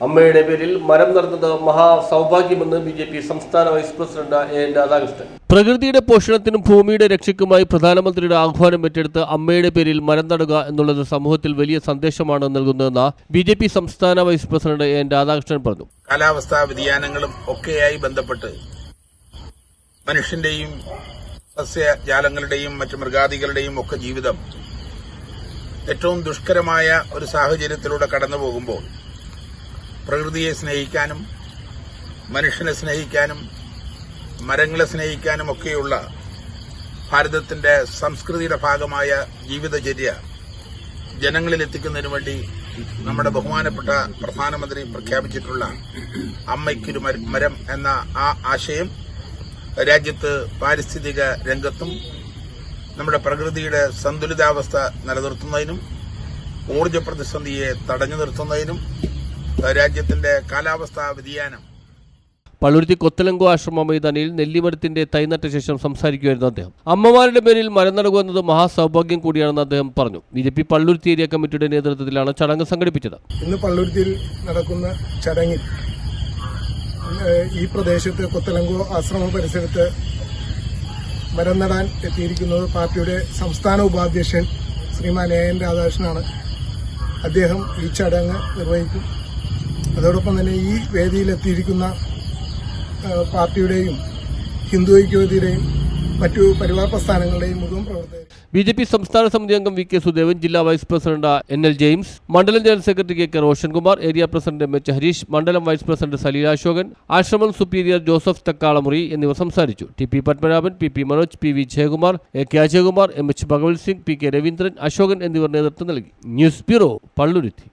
അമ്മയുടെ പേരിൽ മരം നടന്നത് മഹാസൗഭാഗ്യമെന്ന് ബി ജെ പി സംസ്ഥാന vice president A N Radhakrishnan. പ്രകൃതിയുടെ പോഷണത്തിനും ഭൂമിയുടെ രക്ഷയ്ക്കുമായി പ്രധാനമന്ത്രിയുടെ ആഹ്വാനം ഏറ്റെടുത്ത് അമ്മയുടെ പേരിൽ മരം നടുക എന്നുള്ളത് സമൂഹത്തിൽ വലിയ സന്ദേശമാണ് നൽകുന്നതെന്ന് ബി ജെ പി സംസ്ഥാന vice president A N Radhakrishnan പറഞ്ഞു. കാലാവസ്ഥാ വ്യതിയാനങ്ങളും ഒക്കെയായി ബന്ധപ്പെട്ട് മനുഷ്യന്റെയും സസ്യജാലങ്ങളുടെയും മറ്റു മൃഗാദികളുടെയും ഒക്കെ ജീവിതം ഏറ്റവും ദുഷ്കരമായ ഒരു സാഹചര്യത്തിലൂടെ കടന്നു പോകുമ്പോൾ പ്രകൃതിയെ സ്നേഹിക്കാനും മനുഷ്യനെ സ്നേഹിക്കാനും മരങ്ങളെ സ്നേഹിക്കാനും ഒക്കെയുള്ള ഭാരതത്തിന്റെ സംസ്കൃതിയുടെ ഭാഗമായ ജീവിതചര്യ ജനങ്ങളിൽ എത്തിക്കുന്നതിന് വേണ്ടി നമ്മുടെ ബഹുമാനപ്പെട്ട പ്രധാനമന്ത്രി പ്രഖ്യാപിച്ചിട്ടുള്ള അമ്മയ്ക്കൊരു മരം എന്ന ആ ആശയം രാജ്യത്ത് പാരിസ്ഥിതിക രംഗത്തും നമ്മുടെ പ്രകൃതിയുടെ സന്തുലിതാവസ്ഥ നിലനിർത്തുന്നതിനും ഊർജ പ്രതിസന്ധിയെ തടഞ്ഞു നിർത്തുന്നതിനും രാജ്യത്തിന്റെ കാലാവസ്ഥാ വ്യതിയാനം. പള്ളുരുത്തി കൊത്തലങ്കോ ആശ്രമ മൈതാനിയിൽ നെല്ലിമരത്തിന്റെ തൈ നട്ട ശേഷം സംസാരിക്കുകയായിരുന്നു അദ്ദേഹം. അമ്മമാരുടെ പേരിൽ മരം നടുക എന്നത് മഹാസൗഭാഗ്യം കൂടിയാണെന്ന് അദ്ദേഹം പറഞ്ഞു. B J P Palluruthy area കമ്മിറ്റിയുടെ നേതൃത്വത്തിലാണ് ചടങ്ങ് സംഘടിപ്പിച്ചത്. ഇന്ന് പള്ളുരുത്തിയിൽ നടക്കുന്ന ചടങ്ങിൽ ഈ പ്രദേശത്ത് കൊത്തലങ്കോ ആശ്രമ പരിസരത്ത് മരം നടാൻ എത്തിയിരിക്കുന്നത് പാർട്ടിയുടെ സംസ്ഥാന ഉപാധ്യക്ഷൻ ശ്രീമാൻ എ എൻ രാധാകൃഷ്ണനാണ്. അദ്ദേഹം ഈ ചടങ്ങ് നിർവഹിക്കും. അതോടൊപ്പം തന്നെ ഈ വേദിയിലെത്തിയിരിക്കുന്ന പാർട്ടിയുടെയും ഹിന്ദു ഐക്യവേദിയുടെയും മറ്റു പരിവാർ പ്രസ്ഥാനങ്ങളുടെയും മുഴുവൻ പ്രവർത്തകർ ബി ജെ പി സംസ്ഥാന സമിതി അംഗം വി കെ സുദേവൻ ജില്ലാ vice president N L James മണ്ഡലം general secretary K K Roshankumar area president M H Harish മണ്ഡലം വൈസ് പ്രസിഡന്റ് സലീല അശോകൻ ആശ്രമം സുപ്പീരിയർ ജോസഫ് തക്കാളമുറി എന്നിവർ സംസാരിച്ചു. T P Padmanabhan P P Manoj P V Jayakumar A K Ajayakumar M H Bhagavath Singh P K Raveendran Asokan എന്നിവർ നേതൃത്വം നൽകി. News bureau Palluruthy.